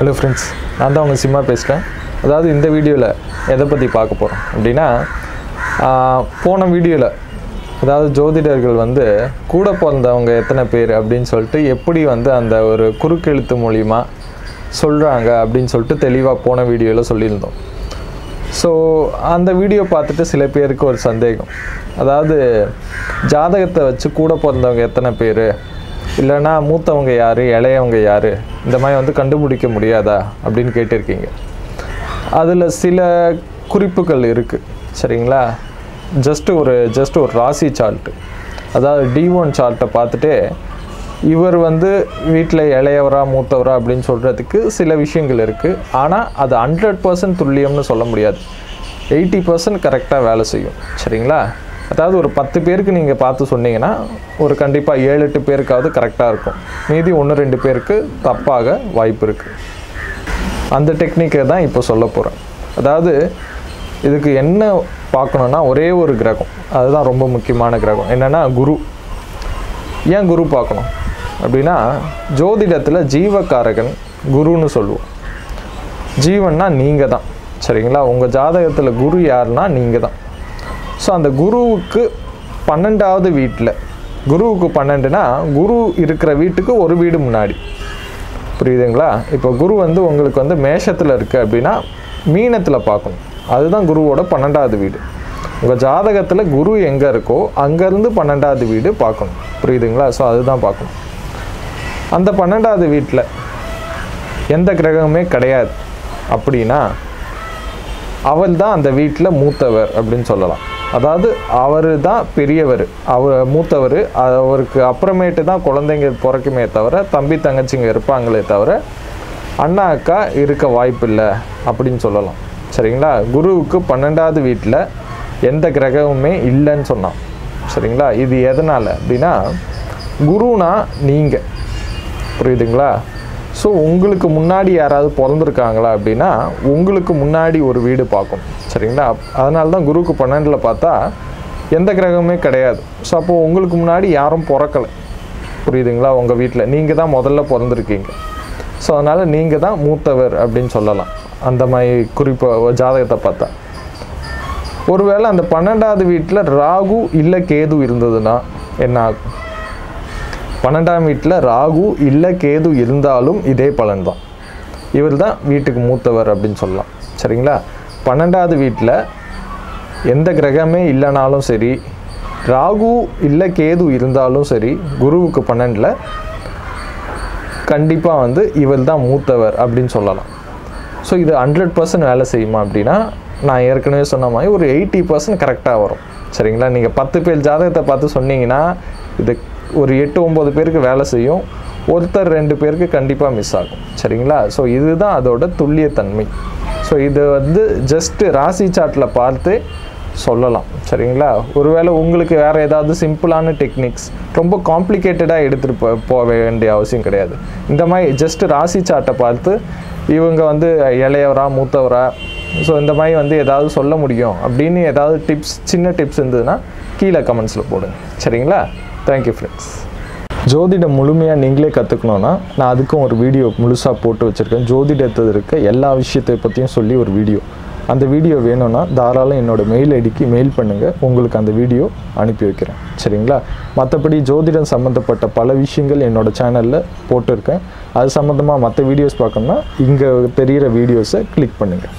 Hello friends நான் தான் உங்கள் சிம்மா பேசுகிறேன் அதாவது இந்த வீடியோவில் எதை பற்றி பார்க்க போகிறோம் அப்படின்னா போன வீடியோவில் அதாவது ஜோதிடர்கள் வந்து கூட பிறந்தவங்க எத்தனை பேர் அப்படின்னு சொல்லிட்டு எப்படி வந்து அந்த ஒரு குறுக்கெழுத்து மூலிமா சொல்கிறாங்க அப்படின்னு சொல்லிட்டு தெளிவாக போன வீடியோவில் சொல்லியிருந்தோம். ஸோ அந்த வீடியோ பார்த்துட்டு சில பேருக்கு ஒரு சந்தேகம். அதாவது ஜாதகத்தை வச்சு கூட பிறந்தவங்க எத்தனை பேர்? இல்லைன்னா மூத்தவங்க யார் இளையவங்க யார்? இந்த மாதிரி வந்து கண்டுபிடிக்க முடியாதா? அப்படின்னு கேட்டிருக்கீங்க. அதில் சில குறிப்புகள் இருக்குது சரிங்களா? ஜஸ்ட்டு ஒரு ஜஸ்ட் ஒரு ராசி சார்ட்டு அதாவது டி ஒன் சார்ட்டை பார்த்துட்டு இவர் வந்து வீட்டில் இளையவரா மூத்தவரா அப்படின்னு சொல்கிறதுக்கு சில விஷயங்கள் இருக்குது ஆனால் அது ஹண்ட்ரட் பர்சன்ட் துல்லியம்னு சொல்ல முடியாது. எயிட்டி பர்சன்ட் கரெக்டாக வேலை செய்யும். சரிங்களா? அதாவது ஒரு பத்து பேருக்கு நீங்கள் பார்த்து சொன்னீங்கன்னா ஒரு கண்டிப்பாக ஏழு எட்டு பேருக்காவது கரெக்டாக இருக்கும். மீதி ஒன்று ரெண்டு பேருக்கு தப்பாக வாய்ப்பு இருக்குது அந்த டெக்னிக்கை தான் இப்போ சொல்ல போகிறேன் அதாவது இதுக்கு என்ன பார்க்கணுன்னா ஒரே ஒரு கிரகம். அதுதான் ரொம்ப முக்கியமான கிரகம். என்னென்னா குரு. ஏன் குரு பார்க்கணும்? அப்படின்னா ஜோதிடத்தில் ஜீவகாரகன் குருன்னு சொல்லுவோம். ஜீவன்னா நீங்கள் தான் சரிங்களா? உங்கள் ஜாதகத்தில் குரு யாருன்னா நீங்கள் தான் ஸோ அந்த குருவுக்கு பன்னெண்டாவது வீட்டில் குருவுக்கு பன்னெண்டுனா குரு இருக்கிற வீட்டுக்கு ஒரு வீடு முன்னாடி. புரியுதுங்களா? இப்போ குரு வந்து உங்களுக்கு வந்து மேஷத்தில் இருக்குது அப்படின்னா மீனத்தில் பார்க்கணும். அதுதான் குருவோட பன்னெண்டாவது வீடு. உங்கள் ஜாதகத்தில் குரு எங்கே இருக்கோ அங்கேருந்து பன்னெண்டாவது வீடு பார்க்கணும். புரியுதுங்களா? ஸோ அதுதான் பார்க்கணும். அந்த பன்னெண்டாவது வீட்டில் எந்த கிரகமுமே கிடையாது. அப்படின்னா அவள் தான் அந்த வீட்டில் மூத்தவர் அப்படின்னு சொல்லலாம். அதாவது அவர் தான் பெரியவர். அவர் மூத்தவர். அவருக்கு அப்புறமேட்டு தான் குழந்தைங்க பிறக்குமே தவிர தம்பி தங்கச்சிங்க இருப்பாங்களே தவிர அண்ணா அக்கா இருக்க வாய்ப்பில்லை அப்படின்னு சொல்லலாம். சரிங்களா? குருவுக்கு பன்னெண்டாவது வீட்டில் எந்த கிரகமுமே இல்லைன்னு சொன்னான். சரிங்களா? இது எதனால் அப்படின்னா குருனா நீங்கள் புரியுதுங்களா? ஸோ உங்களுக்கு முன்னாடி யாராவது பிறந்திருக்காங்களா அப்படின்னா உங்களுக்கு முன்னாடி ஒரு வீடு பார்க்கும் சரிங்களா? அதனால தான் குருவுக்கு பன்னெண்டில் பார்த்தா எந்த கிரகமே கிடையாது. ஸோ அப்போது உங்களுக்கு முன்னாடி யாரும் பிறக்கலை. புரியுதுங்களா? உங்கள் வீட்டில் நீங்கள் தான் முதல்ல பிறந்திருக்கீங்க. ஸோ அதனால் நீங்கள் தான் மூத்தவர் அப்படின்னு சொல்லலாம். அந்த மாதிரி குறிப்பாக ஜாதகத்தை பார்த்தா. ஒருவேளை அந்த பன்னெண்டாவது வீட்டில் ராகு இல்லை கேது இருந்ததுன்னா என்ன ஆகும்? பன்னெண்டாம் வீட்டில் ராகு இல்லை கேது இருந்தாலும் இதே பலன் தான் இவர் தான் வீட்டுக்கு மூத்தவர் அப்படின்னு சொல்லலாம். சரிங்களா? பன்னெண்டாவது வீட்டில் எந்த கிரகமே இல்லைனாலும் சரி ராகு இல்லை கேது இருந்தாலும் சரி குருவுக்கு பன்னெண்டில் கண்டிப்பாக வந்து இவர் தான் மூத்தவர் அப்படின்னு சொல்லலாம். ஸோ இது ஹண்ட்ரட் பர்சன்ட் வேலை செய்யுமா அப்படின்னா நான் ஏற்கனவே சொன்ன மாதிரி ஒரு எயிட்டி பர்சன்ட் கரெக்டாக வரும். சரிங்களா? நீங்கள் பத்து பேர் ஜாதகத்தை பார்த்து சொன்னீங்கன்னா இது ஒரு எட்டு ஒம்பது பேருக்கு வேலை செய்யும். ஒருத்தர் ரெண்டு பேருக்கு கண்டிப்பாக மிஸ் ஆகும். சரிங்களா? ஸோ இதுதான் அதோட துல்லியத்தன்மை. ஸோ இது வந்து ஜஸ்ட்டு ராசி சார்ட்டில் பார்த்து சொல்லலாம். சரிங்களா? ஒருவேளை உங்களுக்கு வேறு ஏதாவது சிம்பிளான டெக்னிக்ஸ் ரொம்ப காம்ப்ளிகேட்டடாக எடுத்துகிட்டு போ போக வேண்டிய அவசியம் கிடையாது. இந்த மாதிரி ஜஸ்ட் ராசி சார்ட்டை பார்த்து இவங்க வந்து இளையவரா மூத்தவரா ஸோ இந்த மாதிரி வந்து ஏதாவது சொல்ல முடியும் அப்படின்னு ஏதாவது டிப்ஸ் சின்ன டிப்ஸ் இருந்ததுன்னா கீழே கமெண்ட்ஸில் போடுங்க. சரிங்களா? தேங்க்யூ ஃப்ரெண்ட்ஸ் ஜோதிடம் முழுமையாக நீங்களே கற்றுக்கணுன்னா நான் அதுக்கும் ஒரு வீடியோ முழுசாக போட்டு வச்சுருக்கேன். ஜோதிடத்தில் இருக்க எல்லா விஷயத்தை பற்றியும் சொல்லி ஒரு வீடியோ அந்த வீடியோ வேணும்னா தாராளம் என்னோட மெயில் ஐடிக்கு மெயில் பண்ணுங்கள் உங்களுக்கு அந்த வீடியோ அனுப்பி வைக்கிறேன். சரிங்களா? மற்றபடி ஜோதிடம் சம்மந்தப்பட்ட பல விஷயங்கள் என்னோட சேனலில் போட்டிருக்கேன். அது சம்மந்தமாக மற்ற வீடியோஸ் பார்க்கணும்னா இங்கே தெரிகிற வீடியோஸை கிளிக் பண்ணுங்கள்